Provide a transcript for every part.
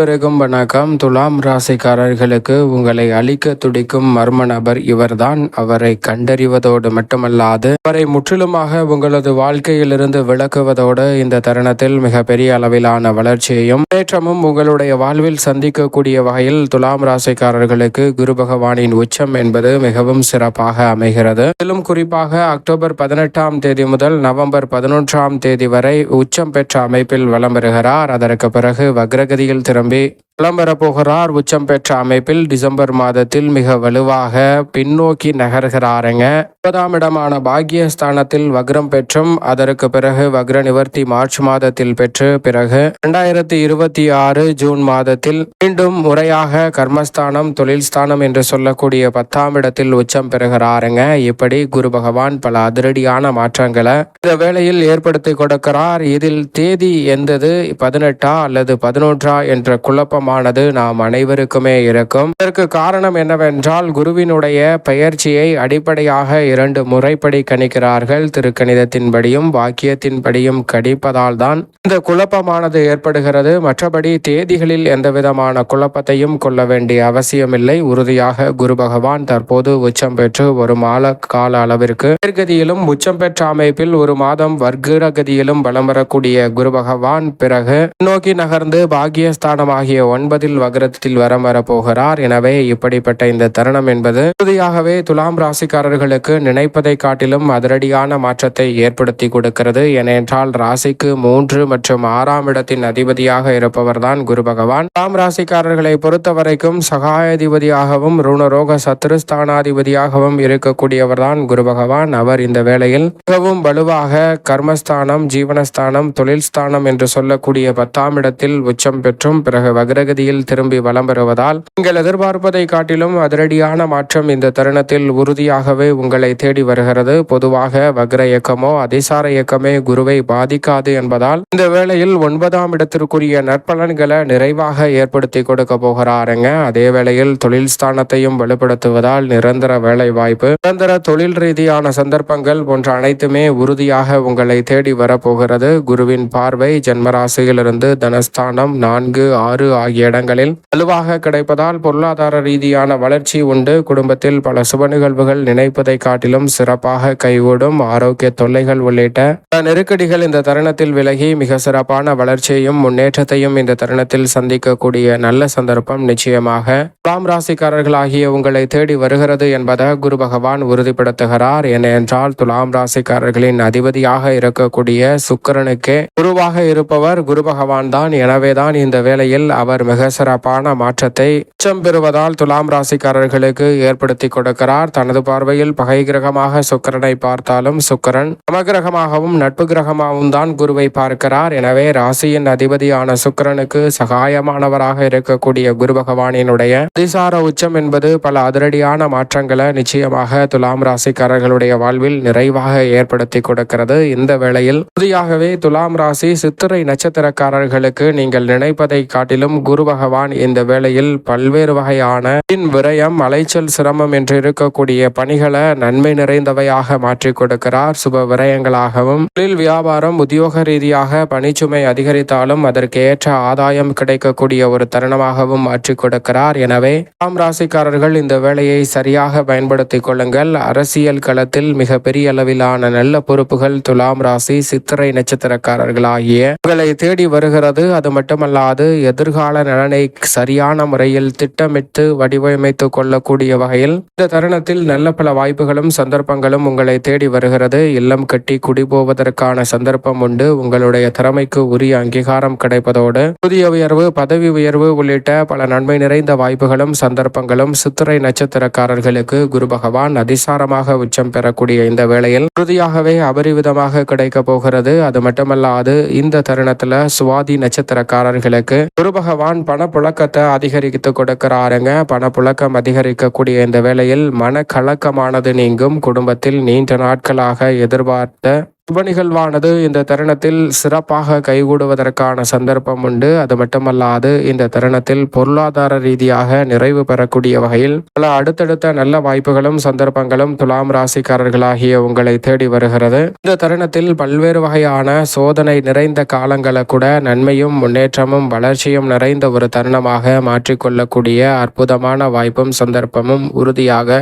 பிறகும் வணக்கம். துலாம் ராசிக்காரர்களுக்கு உங்களை அழிக்க துடிக்கும் மர்ம நபர் இவர்தான். அவரை கண்டறிவதோடு மட்டுமல்லாது அவரை முற்றிலுமாக உங்களது வாழ்க்கையிலிருந்து விளக்குவதோடு இந்த தருணத்தில் மிக பெரிய அளவிலான வளர்ச்சியையும் முன்னேற்றமும் உங்களுடைய வாழ்வில் சந்திக்கக்கூடிய வகையில் துலாம் ராசிக்காரர்களுக்கு குரு பகவானின் உச்சம் என்பது மிகவும் சிறப்பாக அமைகிறது. மேலும் குறிப்பாக அக்டோபர் பதினெட்டாம் தேதி முதல் நவம்பர் பதினொன்றாம் தேதி வரை உச்சம் பெற்ற அமைப்பில் வலம் வருகிறார். அதற்கு பிறகு வக்ரகதியில் திரும்பி வலம் வரப்போகிறார் உச்சம் பெற்ற அமைப்பில் டிசம்பர் மாதத்தில் மிக வலுவாக பின்னோக்கி நகர்கிறாருங்க. முப்பதாம் இடமான பாக்கியஸ்தானத்தில் வக்ரம் பெற்றும் அதற்கு பிறகு வக்ர நிவர்த்தி மார்ச் மாதத்தில் பெற்று பிறகு இரண்டாயிரத்தி இருபத்தி ஆறு ஜூன் மாதத்தில் மீண்டும் முறையாக கர்மஸ்தானம் தொழில் ஸ்தானம் என்று சொல்லக்கூடிய பத்தாம் இடத்தில் உச்சம் பெறுகிறாருங்க. இப்படி குரு பகவான் பல அதிரடியான மாற்றங்களை இந்த வேளையில் ஏற்படுத்தி கொடுக்கிறார். இதில் தேதி எந்தது பதினெட்டா அல்லது பதினொன்றா என்ற குழப்பம் குழப்பமானது நாம் அனைவருக்குமே இருக்கும். இதற்கு காரணம் என்னவென்றால் குருவினுடைய பெயர்ச்சியை அடிப்படையாக இரண்டு முறைப்படி கணிக்கிறார்கள். திருக்கணிதத்தின்படியும் வாக்கியத்தின்படியும் கணிப்பதால் தான் இந்த குழப்பமானது ஏற்படுகிறது. மற்றபடி தேதிகளில் எந்த விதமான குழப்பத்தையும் கொள்ள வேண்டிய அவசியமில்லை. உறுதியாக குரு பகவான் தற்போது உச்சம் பெற்று ஒரு மாத கால அளவிற்கு நேர்கதியிலும் உச்சம் பெற்ற அமைப்பில் ஒரு மாதம் வர்க்கர கதியிலும் வலம் வரக்கூடிய குரு பகவான் பிறகு நோக்கி நகர்ந்து பாகியஸ்தானமாகிய ஒன்பதில் வகரத்தில் வரம் வரப்போகிறார். எனவே இப்படிப்பட்ட இந்த தருணம் என்பது உறுதியாகவே துலாம் ராசிக்காரர்களுக்கு நினைப்பதை காட்டிலும் அதிரடியான மாற்றத்தை ஏற்படுத்தி கொடுக்கிறது. ஏனென்றால் ராசிக்கு மூன்று மற்றும் ஆறாம் இடத்தின் அதிபதியாக இருப்பவர்தான் குரு பகவான். துலாம் ராசிக்காரர்களை பொறுத்த வரைக்கும் சகாயாதிபதியாகவும் ருணரோக சத்துருஸ்தானாதிபதியாகவும் இருக்கக்கூடியவர்தான் குரு பகவான். அவர் இந்த வேளையில் மிகவும் வலுவாக கர்மஸ்தானம் ஜீவனஸ்தானம் தொழில் ஸ்தானம் என்று சொல்லக்கூடிய பத்தாம் இடத்தில் உச்சம் பெற்றும் பிறகு மந்தகதியில் திரும்பி வலம் பெறுவதால் நீங்கள் எதிர்பார்ப்பதை காட்டிலும் அதிரடியான மாற்றம் இந்த தருணத்தில் உறுதியாகவே உங்களை தேடி வருகிறது. பொதுவாக வக்ர இயக்கமோ அதிசார இயக்கமே குருவை பாதிக்காது என்பதால் இந்த வேளையில் ஒன்பதாம் இடத்திற்குரிய நற்பலன்களை நிறைவாக ஏற்படுத்தி கொடுக்க போகிறாருங்க. அதே வேளையில் தொழில் ஸ்தானத்தையும் வலுப்படுத்துவதால் நிரந்தர வேலை வாய்ப்பு நிரந்தர தொழில் ரீதியான சந்தர்ப்பங்கள் போன்ற அனைத்துமே உறுதியாக உங்களை தேடி வரப்போகிறது. குருவின் பார்வை ஜென்மராசியிலிருந்து தனஸ்தானம் நான்கு ஆறு ஆகிய இடங்களில் வலுவாக கிடைப்பதால் பொருளாதார ரீதியான வளர்ச்சி உண்டு. குடும்பத்தில் பல சுப நிகழ்வுகள் நினைப்பதை காட்டிலும் சிறப்பாக கைகூடும். ஆரோக்கிய தொல்லைகள் உள்ளிட்ட பல நெருக்கடிகள் இந்த தருணத்தில் விலகி மிக சிறப்பான வளர்ச்சியையும் முன்னேற்றத்தையும் இந்த தருணத்தில் சந்திக்கக்கூடிய நல்ல சந்தர்ப்பம் நிச்சயமாக. துலாம் ராசிக்காரர்களாகிய உங்களை தேடி வருகிறது என்பதை குரு பகவான் உறுதிப்படுத்துகிறார். ஏனென்றால் துலாம் ராசிக்காரர்களின் அதிபதியாக இருக்கக்கூடிய சுக்கரனுக்கு குருவாக இருப்பவர் குரு பகவான் தான். எனவேதான் இந்த வேளையில் அவர் மிக சிறப்பான மாற்றத்தை உச்சம் பெறுவதால் துலாம் ராசிக்காரர்களுக்கு ஏற்படுத்தி கொடுக்கிறார். தனது பார்வையில் பகை கிரகமாக சுக்கரனை பார்த்தாலும் சுக்கரன் சமகிரகமாகவும் நட்பு கிரகமாகவும் தான் குருவை பார்க்கிறார். எனவே ராசியின் அதிபதியான சுக்கிரனுக்கு சகாயமானவராக இருக்கக்கூடிய குரு பகவானினுடைய அதிசார உச்சம் என்பது பல அதிரடியான மாற்றங்களை நிச்சயமாக துலாம் ராசிக்காரர்களுடைய வாழ்வில் நிறைவாக ஏற்படுத்தி கொடுக்கிறது. இந்த வேளையில் உறுதியாகவே துலாம் ராசி சித்திரை நட்சத்திரக்காரர்களுக்கு நீங்கள் நினைப்பதை காட்டிலும் குரு பகவான் இந்த வேளையில் பல்வேறு வகையான பின் விரயம் அலைச்சல் சிரமம் என்று இருக்கக்கூடிய பணிகளை நன்மை நிறைந்தவையாக மாற்றி கொடுக்கிறார். சுப விரயங்களாகவும் தொழில் வியாபாரம் உத்தியோக ரீதியாக பணிச்சுமை அதிகரித்தாலும் அதற்கு ஏற்ற ஆதாயம் கிடைக்கக்கூடிய ஒரு தருணமாகவும் மாற்றி கொடுக்கிறார். எனவே ஆம் ராசிக்காரர்கள் இந்த வேலையை சரியாக பயன்படுத்திக் கொள்ளுங்கள். அரசியல் களத்தில் மிக பெரிய அளவிலான நல்ல பொறுப்புகள் துலாம் ராசி சித்திரை நட்சத்திரக்காரர்களாகிய உங்களை தேடி வருகிறது. அது மட்டுமல்லாது எதிர்கால நலனை சரியான முறையில் திட்டமிட்டு வடிவமைத்துக் கொள்ளக்கூடிய வகையில் இந்த தருணத்தில் நல்ல பல வாய்ப்புகளும் சந்தர்ப்பங்களும் உங்களை தேடி வருகிறது. இல்லம் கட்டி குடிபோவதற்கான சந்தர்ப்பம் உண்டு. உங்களுடைய திறமைக்கு உரிய அங்கீகாரம் கிடைப்பதோடு புதிய உயர்வு பதவி உயர்வு உள்ளிட்ட பல நன்மை நிறைந்த வாய்ப்புகளும் சந்தர்ப்பங்களும் சித்திரை நட்சத்திரக்காரர்களுக்கு குரு பகவான் அதிசாரமாக உச்சம் பெறக்கூடிய இந்த வேளையில் உறுதியாகவே அபரிவிதமாக கிடைக்க போகிறது. அது மட்டுமல்லாது இந்த தருணத்துல சுவாதி நட்சத்திரக்காரர்களுக்கு குரு பகவான் பணப்புழக்கத்தை அதிகரித்து கொடுக்கிறாருங்க. பணப்புழக்கம் அதிகரிக்கக்கூடிய இந்த வேளையில் மனக்கலக்கமானது நீங்கும். குடும்பத்தில் நீண்ட நாட்களாக எதிர்பார்த்த சுப நிகழ்வானது இந்த தருணத்தில் சிறப்பாக கைகூடுவதற்கான சந்தர்ப்பம் உண்டு. அது மட்டுமல்லாது இந்த தருணத்தில் பொருளாதார ரீதியாக நிறைவு பெறக்கூடிய வகையில் பல அடுத்தடுத்த நல்ல வாய்ப்புகளும் சந்தர்ப்பங்களும் துலாம் ராசிக்காரர்களாகிய உங்களை தேடி வருகிறது. இந்த தருணத்தில் பல்வேறு வகையான சோதனை நிறைந்த காலங்களை கூட நன்மையும் முன்னேற்றமும் வளர்ச்சியும் நிறைந்த ஒரு தருணமாக மாற்றிக்கொள்ளக்கூடிய அற்புதமான வாய்ப்பும் சந்தர்ப்பமும் உறுதியாக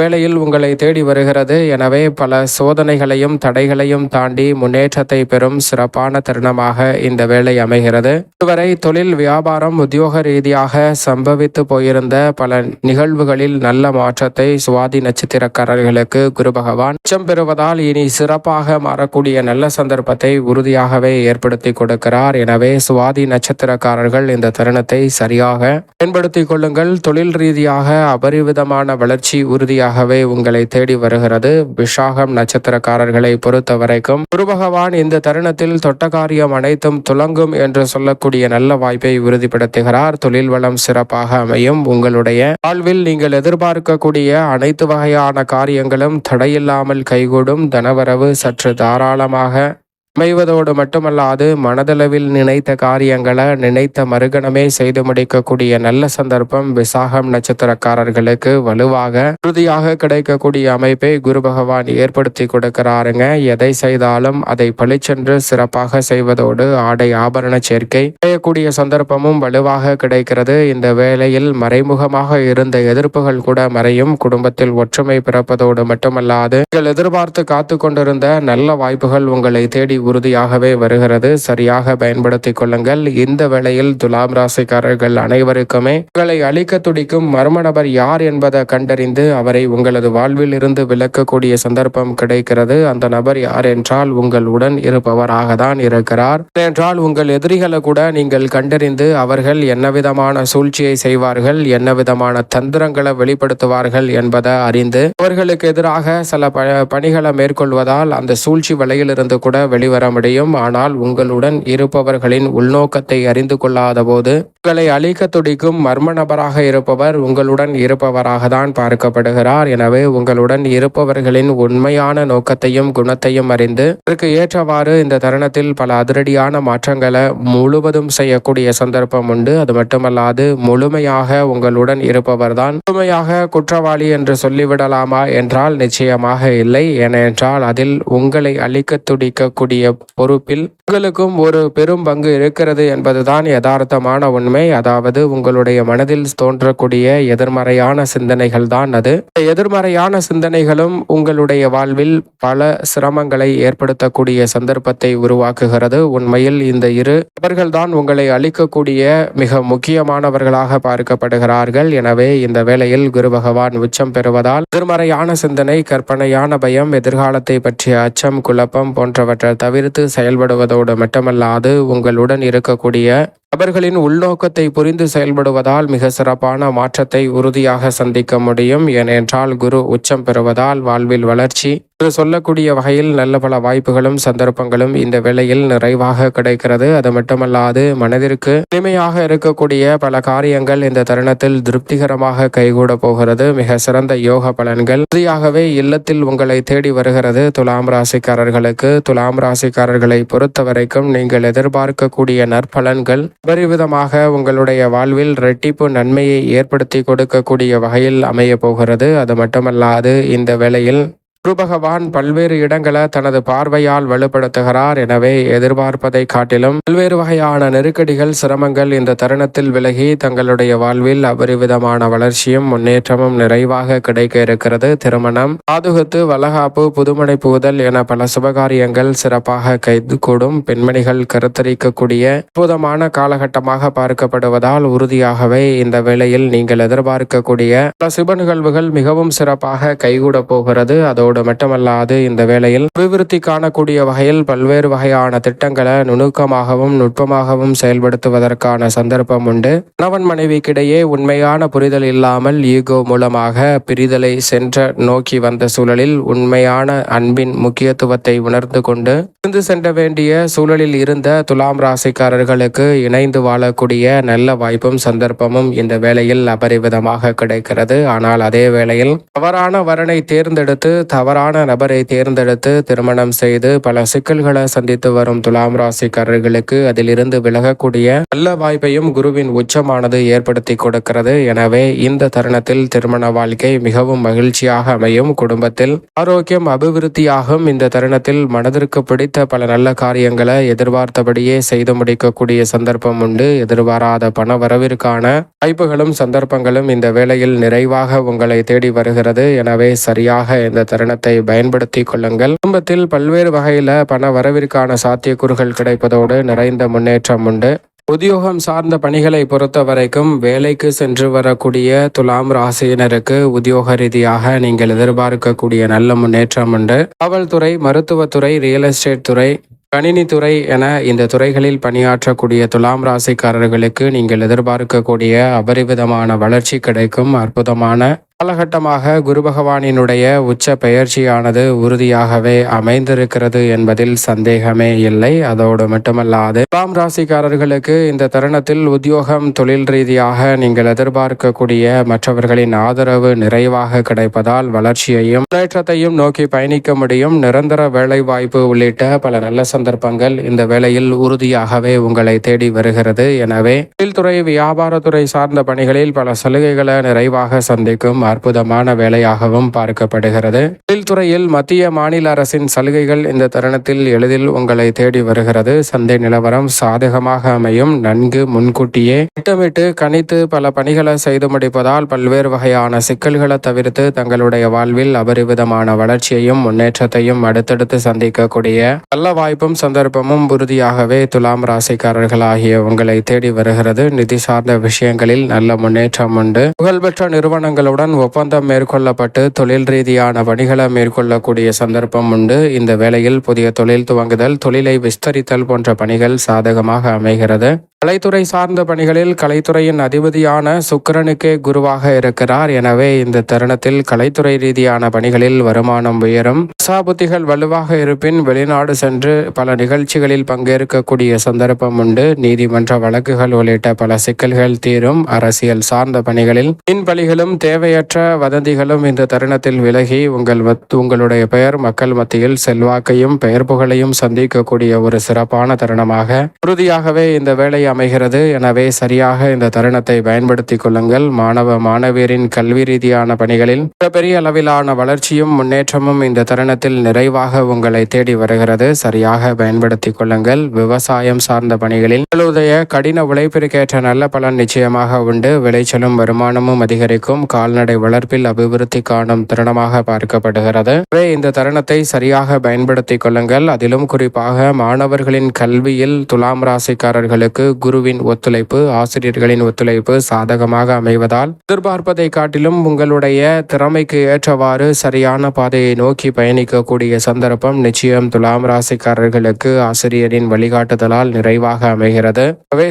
வேளையில் உங்களை தேடி வருகிறது. எனவே பல சோதனைகளையும் தடைகளையும் தாண்டி முன்னேற்றத்தை பெறும் சிறப்பான தருணமாக இந்த வேலை அமைகிறது. இதுவரை தொழில் வியாபாரம் உத்தியோக ரீதியாக சம்பவித்து போயிருந்த பல நிகழ்வுகளில் நல்ல மாற்றத்தை சுவாதி நட்சத்திரக்காரர்களுக்கு குரு பகவான் உச்சம் பெறுவதால் இனி சிறப்பாக மாறக்கூடிய நல்ல சந்தர்ப்பத்தை உறுதியாகவே ஏற்படுத்தி கொடுக்கிறார். எனவே சுவாதி நட்சத்திரக்காரர்கள் இந்த தருணத்தை சரியாக பயன்படுத்திக் கொள்ளுங்கள். தொழில் ரீதியாக அபரிவிதமான வளர்ச்சி உறுதியாக வழியாகவே உங்களை தேடி வருகிறது. விஷாகம் நட்சத்திரக்காரர்களை பொறுத்த வரைக்கும் குரு பகவான் இந்த தருணத்தில் தொட்ட காரியம் அனைத்தும் துலங்கும் என்று சொல்லக்கூடிய நல்ல வாய்ப்பை உறுதிப்படுத்துகிறார். தொழில் வளம் சிறப்பாக அமையும். உங்களுடைய வாழ்வில் நீங்கள் எதிர்பார்க்கக்கூடிய அனைத்து வகையான காரியங்களும் தடையில்லாமல் கைகூடும். தனவரவு சற்று தாராளமாக அமைவதோடு மட்டுமல்லாது மனதளவில் நினைத்த காரியங்களை நினைத்த மறுகணமே செய்து முடிக்கக்கூடிய நல்ல சந்தர்ப்பம் விசாகம் நட்சத்திரக்காரர்களுக்கு வலுவாக உறுதியாக கிடைக்கக்கூடிய அமைப்பை குரு பகவான் ஏற்படுத்தி கொடுக்கிறாருங்க. எதை செய்தாலும் அதை பளிச்சென்று சிறப்பாக செய்வதோடு ஆடை ஆபரண சேர்க்கை செய்யக்கூடிய சந்தர்ப்பமும் வலுவாக கிடைக்கிறது. இந்த வேளையில் மறைமுகமாக இருந்த எதிர்ப்புகள் கூட மறையும். குடும்பத்தில் ஒற்றுமை பிறப்பதோடு மட்டுமல்லாது நீங்கள் எதிர்பார்த்து காத்து கொண்டிருந்த நல்ல வாய்ப்புகள் உங்களை தேடி உறுதியாகவே வருகிறது. சரியாக பயன்படுத்திக் கொள்ளுங்கள். இந்த வேளையில் துலாம் ராசிக்காரர்கள் அனைவருக்குமே உங்களை அழிக்க துடிக்கும் மர்ம நபர் யார் என்பதை கண்டறிந்து அவரை உங்களது வாழ்வில் இருந்து விலக்கக்கூடிய சந்தர்ப்பம் கிடைக்கிறது. அந்த நபர் யார் என்றால் உங்கள் உடன் இருப்பவராக தான் இருக்கிறார். என்றால் உங்கள் எதிரிகளை கூட நீங்கள் கண்டறிந்து அவர்கள் என்ன விதமான சூழ்ச்சியை செய்வார்கள் என்ன விதமான தந்திரங்களை வெளிப்படுத்துவார்கள் என்பதை அறிந்து அவர்களுக்கு எதிராக சில பணிகளை மேற்கொள்வதால் அந்த சூழ்ச்சி வலையிலிருந்து கூட வெளிவர வர முடியும் ஆனால் உங்களுடன் இருப்பவர்களின் உள்நோக்கத்தை அறிந்து கொள்ளாத போது உங்களை அழிக்க துடிக்கும் மர்ம நபராக இருப்பவர் உங்களுடன் இருப்பவராக தான் பார்க்கப்படுகிறார். எனவே உங்களுடன் இருப்பவர்களின் உண்மையான நோக்கத்தையும் குணத்தையும் அறிந்து அதற்கு ஏற்றவாறு இந்த தருணத்தில் பல அதிரடியான மாற்றங்களை முழுவதும் செய்யக்கூடிய சந்தர்ப்பம் உண்டு. அது மட்டுமல்லாது முழுமையாக உங்களுடன் இருப்பவர் தான் முழுமையாக குற்றவாளி என்று சொல்லிவிடலாமா? என்றால் நிச்சயமாக இல்லை. ஏனென்றால் அதில் உங்களை அழிக்க துடிக்கக்கூடிய பொறுப்பில் உங்களுக்கும் ஒரு பெரும் பங்கு இருக்கிறது என்பதுதான் யதார்த்தமான உண்மை. அதாவது உங்களுடைய மனதில் தோன்றக்கூடிய எதிர்மறையான சிந்தனைகள் தான் அது. எதிர்மறையான சிந்தனைகளும் உங்களுடைய வாழ்வில் பல சிரமங்களை ஏற்படுத்தக்கூடிய சந்தர்ப்பத்தை உருவாக்குகிறது. உண்மையில் இந்த இரு நபர்கள்தான் உங்களை அளிக்கக்கூடிய மிக முக்கியமானவர்களாக பார்க்கப்படுகிறார்கள். எனவே இந்த வேளையில் குரு பகவான் உச்சம் பெறுவதால் எதிர்மறையான சிந்தனை கற்பனையான பயம் எதிர்காலத்தை பற்றிய அச்சம் குழப்பம் போன்றவற்றை தவிர தவிர்த்து செயல்படுவதோடு மட்டுமல்லாது உங்களுடன் இருக்கக்கூடிய அவர்களின் உள்நோக்கத்தை புரிந்து செயல்படுவதால் மிக சிறப்பான மாற்றத்தை உறுதியாக சந்திக்க முடியும். ஏனென்றால் குரு உச்சம் பெறுவதால் வாழ்வில் வளர்ச்சி. என்று சொல்லக்கூடிய வகையில் நல்ல பல வாய்ப்புகளும் சந்தர்ப்பங்களும் இந்த வேளையில் நிறைவாக கிடைக்கிறது. அது மட்டுமல்லாது மனதிற்கு இனிமையாக இருக்கக்கூடிய பல காரியங்கள் இந்த தருணத்தில் திருப்திகரமாக கைகூட போகிறது. மிக சிறந்த யோக பலன்கள். உறுதியாகவே இல்லத்தில் உங்களை தேடி வருகிறது துலாம் ராசிக்காரர்களுக்கு. துலாம் ராசிக்காரர்களை பொறுத்த வரைக்கும் நீங்கள் எதிர்பார்க்கக்கூடிய நற்பலன்கள். அபரிவிதமாக உங்களுடைய வாழ்வில் ரெட்டிப்பு நன்மையை ஏற்படுத்தி கொடுக்கக்கூடிய வகையில் அமைய போகிறது. அது மட்டுமல்லாது இந்த வேளையில் குருபகவான் பல்வேறு இடங்களை தனது பார்வையால் வலுப்படுத்துகிறார் எனவே எதிர்பார்ப்பதை காட்டிலும் பல்வேறு வகையான நெருக்கடிகள் சிரமங்கள் இந்த தருணத்தில் விலகி தங்களுடைய வாழ்வில் அபரிவிதமான வளர்ச்சியும் முன்னேற்றமும் நிறைவாக கிடைக்க இருக்கிறது. திருமணம் பாதுகத்து வளகாப்பு புதுமனை புகுதல் என பல சுபகாரியங்கள் சிறப்பாக கைது கூடும் பெண்மணிகள் கருத்தரிக்கக்கூடிய அற்புதமான காலகட்டமாக பார்க்கப்படுவதால் உறுதியாகவே இந்த வேளையில் நீங்கள் எதிர்பார்க்கக்கூடிய பல சுப நிகழ்வுகள் மிகவும் சிறப்பாக கைகூட போகிறது. அதோடு அதோடு மட்டுமல்லாது இந்த வேளையில் அபிவிருத்தி காணக்கூடிய வகையில் பல்வேறு வகையான திட்டங்களை நுணுக்கமாகவும் நுட்பமாகவும் செயல்படுத்துவதற்கான சந்தர்ப்பம் உண்டு. கணவன் மனைவிக்கிடையே உண்மையான புரிதல் இல்லாமல் ஈகோ மூலமாக பிரிதலை சென்ற நோக்கி வந்த சூழலில் உண்மையான அன்பின் முக்கியத்துவத்தை உணர்ந்து கொண்டு இருந்து சென்ற வேண்டிய சூழலில் இருந்த துலாம் ராசிக்காரர்களுக்கு இணைந்து வாழக்கூடிய நல்ல வாய்ப்பும் சந்தர்ப்பமும் இந்த வேளையில் அபரிவிதமாக கிடைக்கிறது. ஆனால் அதே வேளையில் தவறான வரனை தேர்ந்தெடுத்து தவறான நபரை தேர்ந்தெடுத்து திருமணம் செய்து பல சிக்கல்களை சந்தித்து வரும் துலாம் ராசிக்காரர்களுக்கு அதிலிருந்து விலகக்கூடிய நல்ல வாய்ப்பையும் குருவின் உச்சமானது ஏற்படுத்தி கொடுக்கிறது. எனவே இந்த தருணத்தில் திருமண வாழ்க்கை மிகவும் மகிழ்ச்சியாக அமையும். குடும்பத்தில் ஆரோக்கியம் அபிவிருத்தியாகும். இந்த தருணத்தில் மனதிற்கு பிடித்த பல நல்ல காரியங்களை எதிர்பார்த்தபடியே செய்து முடிக்கக்கூடிய சந்தர்ப்பம் உண்டு. எதிர்பாராத பண வரவிற்கான வாய்ப்புகளும் சந்தர்ப்பங்களும் இந்த வேளையில் நிறைவாக உங்களை தேடி வருகிறது. எனவே சரியாக இந்த பணத்தை பயன்படுத்தி கொள்ளுங்கள். குடும்பத்தில் பல்வேறு வகையில பண வரவிற்கான சாத்தியக்கூறுகள் கிடைப்பதோடு நிறைந்த முன்னேற்றம் உண்டு. உத்தியோகம் சார்ந்த பணிகளை பொறுத்த வரைக்கும் வேலைக்கு சென்று வரக்கூடிய துலாம் ராசியினருக்கு உத்தியோக ரீதியாக நீங்கள் எதிர்பார்க்கக்கூடிய நல்ல முன்னேற்றம் உண்டு. காவல்துறை மருத்துவத்துறை ரியல் எஸ்டேட் துறை கணினித்துறை என இந்த துறைகளில் பணியாற்றக்கூடிய துலாம் ராசிக்காரர்களுக்கு நீங்கள் எதிர்பார்க்கக்கூடிய அபரிவிதமான வளர்ச்சி கிடைக்கும். அற்புதமான காலகட்டமாக குரு பகவானினுடைய உச்ச பெயர்ச்சியானது உறுதியாகவே அமைந்திருக்கிறது என்பதில் சந்தேகமே இல்லை. அதோடு மட்டுமல்லாது துலாம் ராசிக்காரர்களுக்கு இந்த தருணத்தில் உத்தியோகம் தொழில் ரீதியாக நீங்கள் எதிர்பார்க்கக்கூடிய மற்றவர்களின் ஆதரவு நிறைவாக கிடைப்பதால் வளர்ச்சியையும் முன்னேற்றத்தையும் நோக்கி பயணிக்க முடியும். நிரந்தர வேலை வாய்ப்பு உள்ளிட்ட பல நல்ல சந்தர்ப்பங்கள் இந்த வேளையில் உறுதியாகவே உங்களை தேடி வருகிறது. எனவே தொழில்துறை வியாபாரத்துறை சார்ந்த பணிகளில் பல சலுகைகளை நிறைவாக சந்திக்கும் அற்புதமான வேலையாகவும் பார்க்கப்படுகிறது. தொழில்துறையில் மத்திய மாநில அரசின் சலுகைகள் இந்த தருணத்தில் எளிதில் உங்களை தேடி வருகிறது. சந்தை நிலவரம் சாதகமாக அமையும். நன்கு முன்கூட்டியே திட்டமிட்டு கணித்து பல பணிகளை செய்து முடிப்பதால் பல்வேறு வகையான சிக்கல்களை தவிர்த்து தங்களுடைய வாழ்வில் அபரிவிதமான வளர்ச்சியையும் முன்னேற்றத்தையும் அடுத்தடுத்து சந்திக்கக்கூடிய நல்ல வாய்ப்பும் சந்தர்ப்பமும் உறுதியாகவே துலாம் ராசிக்காரர்களாகிய உங்களை தேடி வருகிறது. நிதி சார்ந்த விஷயங்களில் நல்ல முன்னேற்றம் உண்டு. புகழ்பெற்ற நிறுவனங்களுடன் ஒப்பந்தம் மேற்கொள்ளப்பட்டு தொழில் ரீதியான பணிகளை மேற்கொள்ளக்கூடிய சந்தர்ப்பம் உண்டு. இந்த வேளையில் புதிய தொழில் துவங்குதல் தொழிலை விஸ்தரித்தல் போன்ற பணிகள் சாதகமாக அமைகிறது. கலைத்துறை சார்ந்த பணிகளில் கலைத்துறையின் அதிபதியான சுக்கரனுக்கே குருவாக இருக்கிறார். எனவே இந்த தருணத்தில் கலைத்துறை ரீதியான பணிகளில் வருமானம் உயரும். புத்திகள் வலுவாக இருப்பின் வெளிநாடு சென்று பல நிகழ்ச்சிகளில் பங்கேற்கக்கூடிய சந்தர்ப்பம் உண்டு. நீதிமன்ற வழக்குகள் உள்ளிட்ட பல சிக்கல்கள் தீரும். அரசியல் சார்ந்த பணிகளில் பின்பலிகளும் தேவையற்ற வதந்திகளும் இந்த தருணத்தில் விலகி உங்கள் உங்களுடைய பெயர் மக்கள் மத்தியில் செல்வாக்கையும் பெயர் புகழையும் சந்திக்கக்கூடிய ஒரு சிறப்பான தருணமாக உறுதியாகவே இந்த வேலை அமைகிறது. எனவே சரியாக இந்த தருணத்தை பயன்படுத்திக் கொள்ளுங்கள். மாணவ மாணவியரின் கல்வி ரீதியான பணிகளில் மிகப்பெரிய அளவிலான வளர்ச்சியும் முன்னேற்றமும் இந்த தருணத்தில் நிறைவாக உங்களை தேடி வருகிறது. சரியாக பயன்படுத்திக் கொள்ளுங்கள். விவசாயம் சார்ந்த பணிகளில் உங்களுடைய கடின உழைப்பிற்கேற்ற நல்ல பலன் நிச்சயமாக உண்டு. விளைச்சலும் வருமானமும் அதிகரிக்கும். கால்நடை வளர்ப்பில் அபிவிருத்தி காணும் தருணமாக பார்க்கப்படுகிறது. இந்த தருணத்தை சரியாக பயன்படுத்திக் கொள்ளுங்கள். அதிலும் குறிப்பாக மாணவர்களின் கல்வியில் துலாம் ராசிக்காரர்களுக்கு குருவின் ஒத்துழைப்பு ஆசிரியர்களின் ஒத்துழைப்பு சாதகமாக அமைவதால் எதிர்பார்ப்பதை காட்டிலும் உங்களுடைய திறமைக்கு ஏற்றவாறு சரியான பாதையை நோக்கி பயணிக்கக்கூடிய சந்தர்ப்பம் நிச்சயம் துலாம் ராசிக்காரர்களுக்கு ஆசிரியரின் வழிகாட்டுதலால் நிறைவாக அமைகிறது.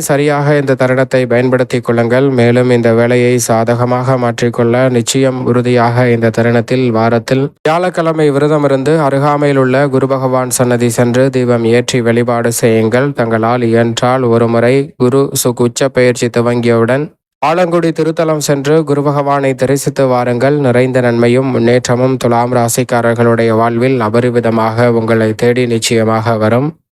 சரியாக இந்த தருணத்தை பயன்படுத்திக் கொள்ளுங்கள். மேலும் இந்த வேலையை சாதகமாக மாற்றிக்கொள்ள நிச்சயம் உறுதியாக இந்த தருணத்தில் வாரத்தில் வியாழக்கிழமை விரதம் இருந்து அருகாமையில் உள்ள குரு பகவான் சன்னதி சென்று தீபம் ஏற்றி வழிபாடு செய்யுங்கள். தங்களால் இயன்றால் ஒருமுறை குரு சுகுச்ச பயிற்சி துவங்கியவுடன் ஆலங்குடி திருத்தலம் சென்று குரு பகவானை தரிசித்து வாருங்கள். நிறைந்த நன்மையும் முன்னேற்றமும் துலாம் ராசிக்காரர்களுடைய வாழ்வில் அபரிவிதமாக உங்களை தேடி நிச்சயமாக வரும்.